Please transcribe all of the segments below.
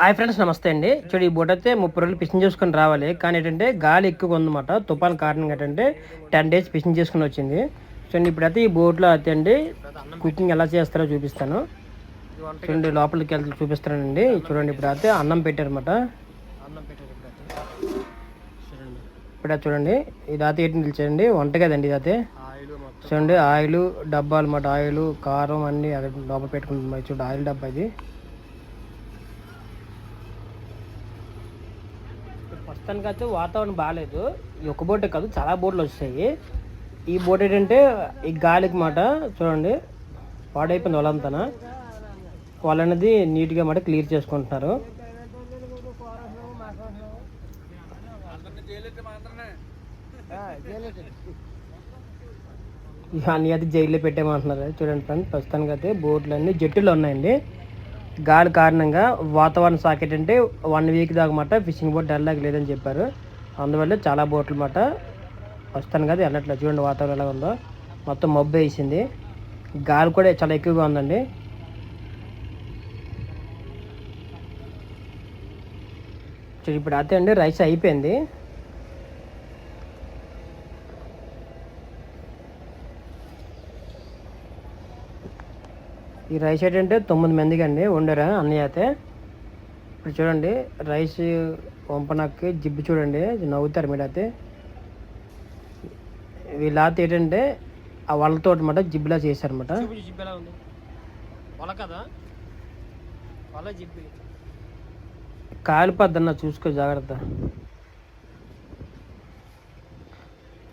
Hi friends నమస్తే అండి. చూడు ఈ బోట్ అయితే ముప్పై రోజులు ఫిషింగ్ చేసుకొని రావాలి. కానీ ఏంటంటే గాలి ఎక్కువ ఉందన్నమాట. తుఫాన్ కారణంగా ఏంటంటే టెన్ డేస్ ఫిషింగ్ చేసుకుని వచ్చింది. చూడండి ఇప్పుడైతే ఈ బోట్లో అయితే అండి కుకింగ్ ఎలా చేస్తారో చూపిస్తాను. చూడండి లోపలికి వెళ్తే చూపిస్తానండి. చూడండి ఇప్పుడు అయితే అన్నం పెట్టారన్నమాట. ఇప్పుడు చూడండి ఇది అయితే ఏంటి నిలిచండి వంట కదండి ఇది అయితే చూడండి ఆయిల్ డబ్బాలు అనమాట ఆయిల్ కారం అన్నీ అక్కడ లోపల పెట్టుకుంటుంది చూడండి ఆయిల్ డబ్బా ఇది. ప్రస్తుతానికి అయితే వాతావరణం బాగాలేదు ఈ ఒక్క బోటే కాదు చాలా బోట్లు వచ్చాయి. ఈ బోట్ ఏంటంటే ఈ గాలికి మాట చూడండి పాడైపోయింది వాళ్ళంతన వాళ్ళు అనేది నీట్గా మాట క్లియర్ చేసుకుంటున్నారు. అన్నీ అయితే జైల్లో పెట్టేమంటున్నారు చూడండి ఫ్రెండ్ ప్రస్తుతానికి అయితే బోట్లు అన్నీ జట్టులో ఉన్నాయండి. గాలి కారణంగా వాతావరణ శాఖ ఏంటంటే వన్ వీక్ దాకా మాట ఫిషింగ్ బోట్ వెళ్ళడానికి లేదని చెప్పారు. అందువల్ల చాలా బోట్లు మాట వస్తాను కదా వెళ్ళట్లేదు. చూడండి వాతావరణం ఎలా ఉందో. మొత్తం మబ్బు వేసింది. గాలి కూడా చాలా ఎక్కువగా ఉందండి. ఇప్పుడు అయితే అండి రైస్ అయిపోయింది. ఈ రైస్ ఏంటంటే తొమ్మిది మందికి అండి వండారా అన్నయ్య అయితే. ఇప్పుడు చూడండి రైస్ వంపనక్కి జిబ్బు చూడండి నవ్వుతారు మీరు అయితే వీళ్ళైతే ఏంటంటే ఆ వాళ్ళతో అనమాట జిబ్బులా వాళ్ళ వాళ్ళ జిబ్బు. కాలిపోద్దన్న చూసుకో జాగ్రత్త.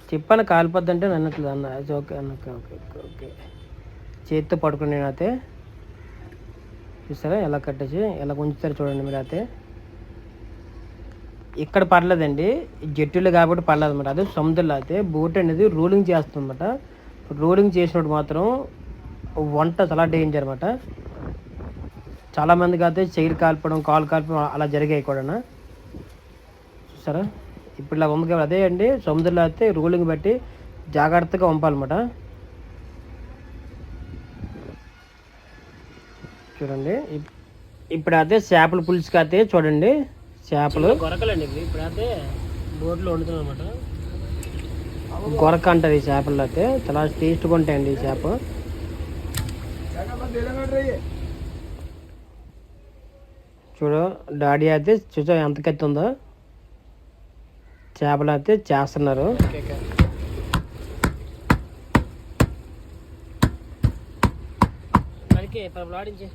చెప్పాను కాలిపోద్ది అంటే నన్నట్లేదు అన్న. ఓకే అన్న. ఓకే ఓకే ఓకే ఓకే చేతితో పడుకుని నేనైతే చూస్తారా ఎలా కట్టేసి ఎలా ఉంచుతారు చూడండి మీరు అయితే ఇక్కడ పర్లేదండి జట్టులు కాబట్టి పర్లేదు అనమాట అదే సముద్రంలో అయితే బోట్ అనేది రూలింగ్ చేస్తుందన్నమాట రూలింగ్ చేసినప్పుడు మాత్రం వంట చాలా డేంజర్ అనమాట చాలామందికి అయితే చైర్ కాల్పడం కాలు కాల్పడం అలా జరిగాయి కూడా. చూసారా ఇప్పుడు ఇలా ఉంది కాబట్టి అదే అండి సముద్రంలో అయితే రూలింగ్ బట్టి జాగ్రత్తగా పంపాలన్నమాట చూడండి. ఇప్- ఇప్పుడు అయితే చేపల పులుసుకి అయితే చూడండి. చేపలు. గొరకలండి ఇప్పుడు అయితే అనమాట గొరక అంటారు ఈ చేపలు అయితే. చాలా టేస్ట్గా ఉంటాయండి ఈ చేప. చూడు డాడీ అయితే చూసా ఎంత కత్తి ఉందో. చేపలు అయితే చేస్తున్నారు. ఆడించే.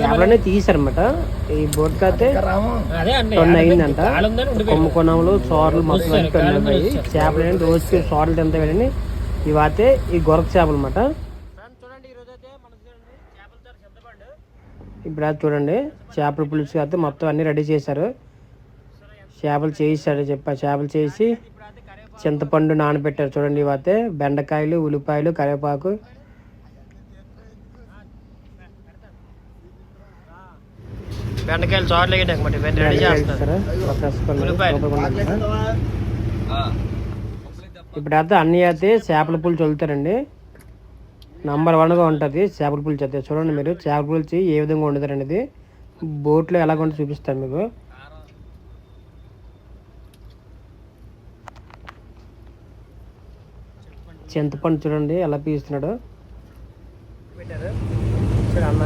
చేపలనే తీసారన్నమాట ఈ బోట్ అయితే రెండు అయిందంట కొమ్మకొనములు సోర్లు మొత్తం చేపలు ఏంటి? రోజుకి సోర్లు తింటాయి కానీ ఇవి అయితే ఈ గొరక చేపలు అనమాట ఇప్పుడు అది చూడండి. చేపల పులుసు అయితే మొత్తం అన్ని రెడీ చేశారు. చేపలు చేసాడు చెప్పా చేపలు చేసి చింతపండు నానబెట్టారు. చూడండి ఇవైతే బెండకాయలు ఉల్లిపాయలు కరివేపాకు. బెండకాయలు చాట్లు రెడీ చేస్తారు ఇప్పుడు అయితే అన్ని అయితే చేపల పులుసు చల్లుతారండి. నంబర్ వన్గా ఉంటుంది చేపల పులుసు అయితే. చూడండి మీరు చేపల పులుసు ఏ విధంగా వండుతారు అనేది బోట్లో ఎలాగ ఉంటుందో చూపిస్తాను మీకు. చింతపండు చూడండి ఎలా పీస్తున్నాడు అన్న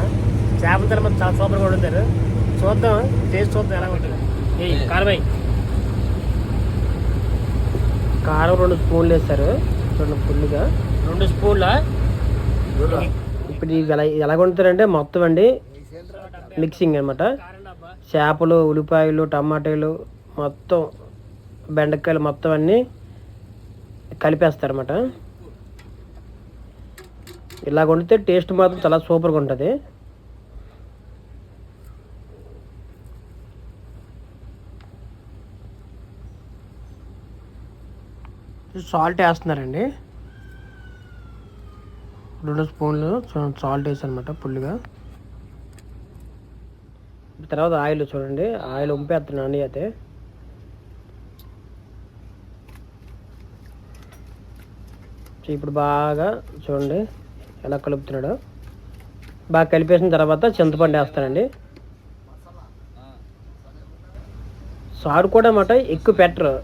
చేపల మొత్తం చాలా సూపర్గా వండుతారు. చూద్దాం టేస్ట్ చూద్దాం ఎలా ఉంటుంది. ఏయ్ కారమై కారం రెండు స్పూన్లు వేస్తారు చూడండి ఫుల్గా రెండు స్పూన్ల? ఇప్పుడు ఇవి ఎలా ఎలా వండుతారంటే మొత్తం అండి మిక్సింగ్ అనమాట చేపలు ఉల్లిపాయలు టమాటాలు మొత్తం బెండకాయలు మొత్తం అన్నీ కలిపేస్తారన్నమాట. ఇలా వండితే టేస్ట్ మాత్రం చాలా సూపర్గా ఉంటుంది. సాల్ట్ వేస్తున్నారండి. రెండు స్పూన్లు సాల్ట్ వేసి అనమాట ఫుల్గా తర్వాత ఆయిల్ చూడండి. ఆయిల్ ఉంపేస్తున్నాను అయితే. సో ఇప్పుడు బాగా చూడండి ఎలా కలుపుతున్నాడు. బాగా కలిపేసిన తర్వాత చింతపండు వేస్తానండి. సారు కూడా మాట ఎక్కువ పెట్టరు.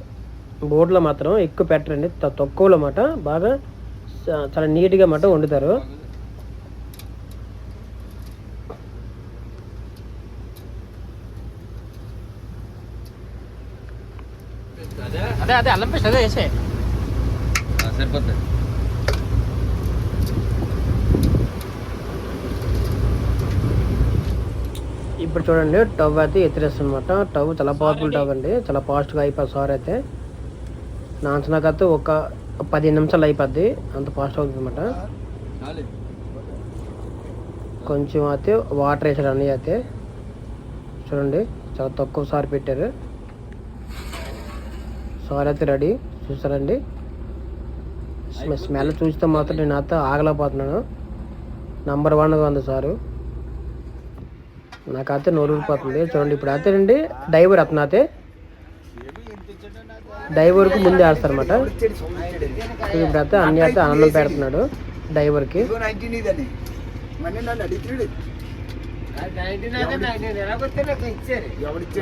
బోర్డులో మాత్రం ఎక్కువ పెట్టరండి తక్కువలో మాట బాగా చాలా నీట్గా మాట వండుతారు. అదే అదే అల్లం పేస్ట్ అదే వేసే. సరిపోతుంది ఇప్పుడు చూడండి టవ్ అయితే ఎత్తిరేస్తుందన్నమాట టవ్ చాలా పవర్ఫుల్ టవ్ అండి. చాలా ఫాస్ట్గా అయిపోతుంది సార్ అయితే. నాంచనాకైతే ఒక పది నిమిషాలు అయిపోద్ది. అంత ఫాస్ట్ అవుతుంది అనమాట కొంచెం అయితే వాటర్ వేసాడు అన్నీ అయితే. చూడండి చాలా తక్కువ సార్ పెట్టారు. సార్ అయితే రెడీ. చూసారండి? స్మెల్ చూస్తే మాత్రం నేను అయితే ఆగలేకపోతున్నాను. నంబర్ వన్గా ఉంది సారు. నాకైతే నోరు ఊరిపోతుంది. చూడండి ఇప్పుడు అయితే అండి డైవర్ అతను అయితే డైవర్కి ముందే వేస్తారన్నమాట ఇప్పుడు అయితే అన్ని అయితే ఆనందం పెడుతున్నాడు డైవర్కి.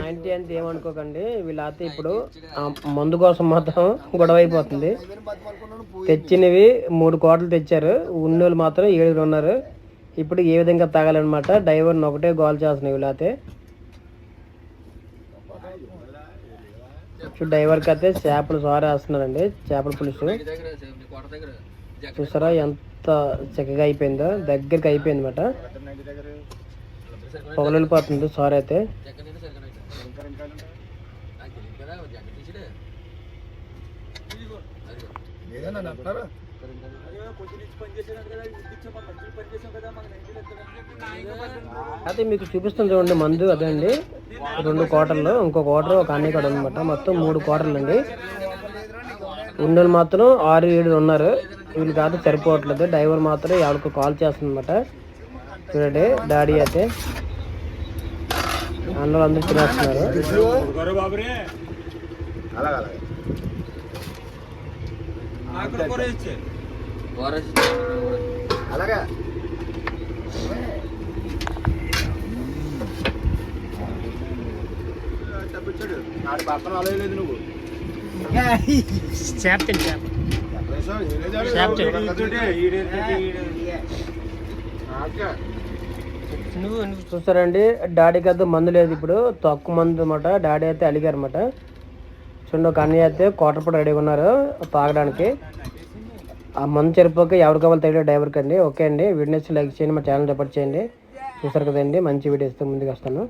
నైన్టీ అంటే ఏమనుకోకండి వీళ్ళైతే ఇప్పుడు మందు కోసం మొత్తం గొడవ అయిపోతుంది. తెచ్చినవి మూడు కోటలు తెచ్చారు. ఉన్నోళ్ళు మాత్రం ఏడుగురు ఉన్నారు. ఇప్పుడు ఏ విధంగా తాగాలన్నమాట డైవర్ని ఒకటే గోల్ చేస్తున్నాయి వీళ్ళైతే. చూడు డైవర్కి అయితే చేపలు సారీ వేస్తున్నారండి. చేపల పులుసు. చూసారా ఎంత చక్కగా అయిపోయిందో. దగ్గరికి అయిపోయింది అనమాట పొగలిపోతుంది సారీ అయితే. అయితే మీకు చూపిస్తుంది చూడండి మందు. అదే అండి. రెండు కోటర్లు ఇంకో కోటర్ ఒక అన్ని కూడా అనమాట మొత్తం మూడు కోటర్లు అండి ఉండలు మాత్రం ఆరు ఏడు ఉన్నారు. వీళ్ళు కాదు సరిపోవట్లేదు. డ్రైవర్ మాత్రం ఎవరికి కాల్ చేస్తుంది అనమాట చూడండి డాడీ అయితే. అన్నలు అందరూ తినేస్తున్నారు. వారస్ పక్కన అలయలేదు నువ్వు. చేప నువ్వు నువ్వు చూస్తారండి డాడీకి అయితే మందు లేదు ఇప్పుడు. తక్కువ మందు అనమాట డాడీ అయితే అలిగారు అనమాట చూడండి ఒక అన్నయ్య అయితే కోటర్ కూడా రెడీగా ఉన్నారు తాగడానికి. ఆ మందు చెరిపోక ఎవరు కావాలి తెలియదు డ్రైవర్కి అండి. ఓకే అండి. వీడియోస్ లైక్ చేయండి మా ఛానల్ సపోర్ట్ చేయండి. చూసారు కదండి మంచి వీడియోస్తో ముందుకు వస్తాను.